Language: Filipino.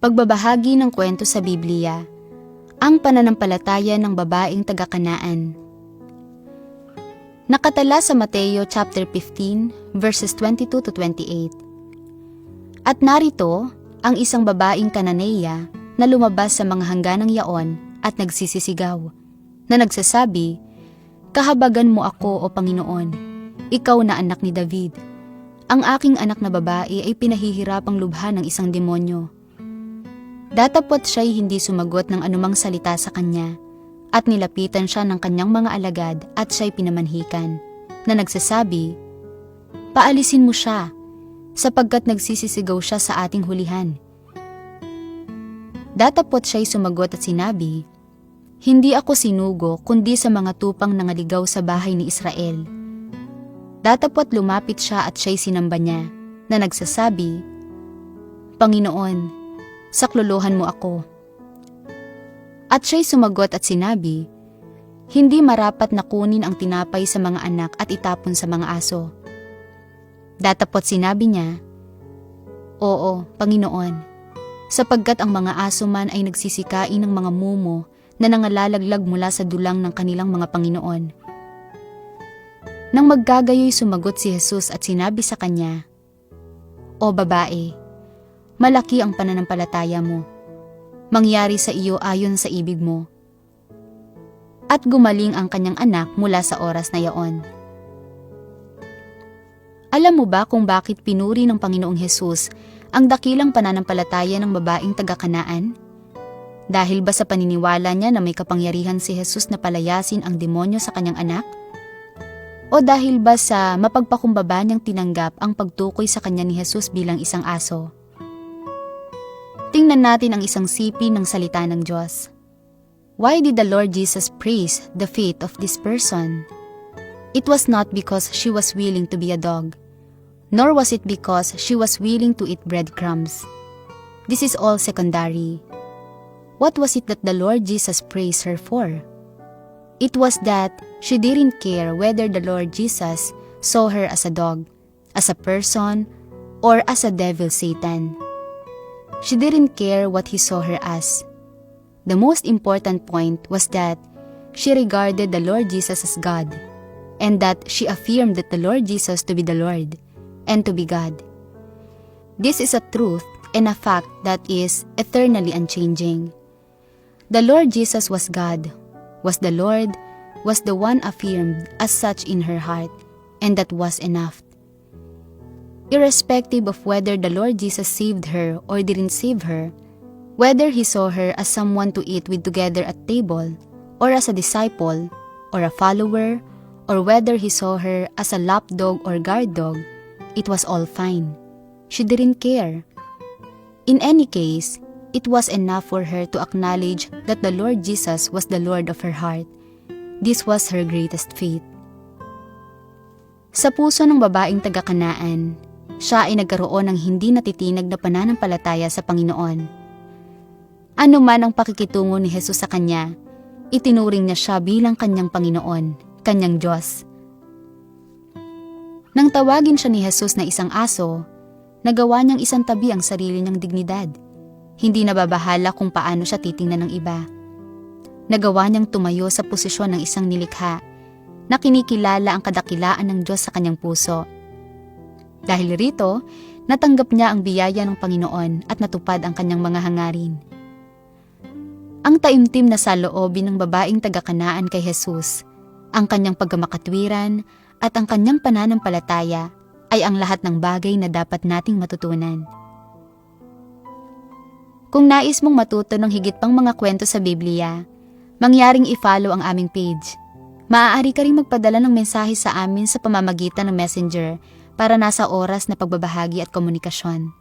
Pagbabahagi ng kwento sa Biblia, ang pananampalataya ng babaeng taga-kanaan. Nakatala sa Mateo chapter 15 verses 22 to 28. At narito ang isang babaeng kananeya na lumabas sa mga hangganang yaon at nagsisisigaw, na nagsasabi, Kahabagan mo ako o Panginoon, ikaw na anak ni David. Ang aking anak na babae ay pinahihirapang lubha ng isang demonyo. Datapot siya'y hindi sumagot ng anumang salita sa kanya at nilapitan siya ng kanyang mga alagad at siya'y pinamanhikan na nagsasabi, Paalisin mo siya sapagkat nagsisisigaw siya sa ating hulihan. Datapot siya'y sumagot at sinabi, Hindi ako sinugo kundi sa mga tupang nangaligaw sa bahay ni Israel. Datapot lumapit siya at siya'y sinamba niya na nagsasabi, Panginoon, saklolohan mo ako. At siya'y sumagot at sinabi, Hindi marapat na kunin ang tinapay sa mga anak at itapon sa mga aso. Datapot sinabi niya, Oo, Panginoon, sapagkat ang mga aso man ay nagsisikain ng mga mumo na nangalalaglag mula sa dulang ng kanilang mga Panginoon. Nang maggagayoy sumagot si Jesus at sinabi sa kanya, O babae, malaki ang pananampalataya mo. Mangyari sa iyo ayon sa ibig mo. At gumaling ang kanyang anak mula sa oras na yaon. Alam mo ba kung bakit pinuri ng Panginoong Hesus ang dakilang pananampalataya ng babaeng taga-kanaan? Dahil ba sa paniniwala niya na may kapangyarihan si Jesus na palayasin ang demonyo sa kanyang anak? O dahil ba sa mapagpakumbaba niyang tinanggap ang pagtukoy sa kanya ni Jesus bilang isang aso? Tingnan natin ang isang sipi ng salita ng Diyos. Why did the Lord Jesus praise the faith of this person? It was not because she was willing to be a dog, nor was it because she was willing to eat breadcrumbs. This is all secondary. What was it that the Lord Jesus praised her for? It was that she didn't care whether the Lord Jesus saw her as a dog, as a person, or as a devil Satan. She didn't care what he saw her as. The most important point was that she regarded the Lord Jesus as God, and that she affirmed that the Lord Jesus to be the Lord, and to be God. This is a truth and a fact that is eternally unchanging. The Lord Jesus was God, was the Lord, was the one affirmed as such in her heart, and that was enough. Irrespective of whether the Lord Jesus saved her or didn't save her, whether he saw her as someone to eat with together at table, or as a disciple, or a follower, or whether he saw her as a lapdog or guard dog, it was all fine. She didn't care. In any case, it was enough for her to acknowledge that the Lord Jesus was the Lord of her heart. This was her greatest faith. Sa puso ng babaeng taga-kanaan, siya ay nagkaroon ng hindi natitinag na pananampalataya sa Panginoon. Ano man ang pakikitungo ni Jesus sa kanya, itinuring niya siya bilang kanyang Panginoon, kanyang Diyos. Nang tawagin siya ni Jesus na isang aso, nagawa niyang isang tabi ang sarili niyang dignidad. Hindi nababahala kung paano siya titingnan ng iba. Nagawa niyang tumayo sa posisyon ng isang nilikha na kinikilala ang kadakilaan ng Diyos sa kanyang puso. Dahil rito, natanggap niya ang biyaya ng Panginoon at natupad ang kanyang mga hangarin. Ang taimtim na saloobin ng babaeng taga-kanaan kay Jesus, ang kanyang pagkamakatwiran at ang kanyang pananampalataya ay ang lahat ng bagay na dapat nating matutunan. Kung nais mong matuto ng higit pang mga kwento sa Biblia, mangyaring i-follow ang aming page. Maaari ka rin magpadala ng mensahe sa amin sa pamamagitan ng messenger para nasa oras na pagbabahagi at komunikasyon.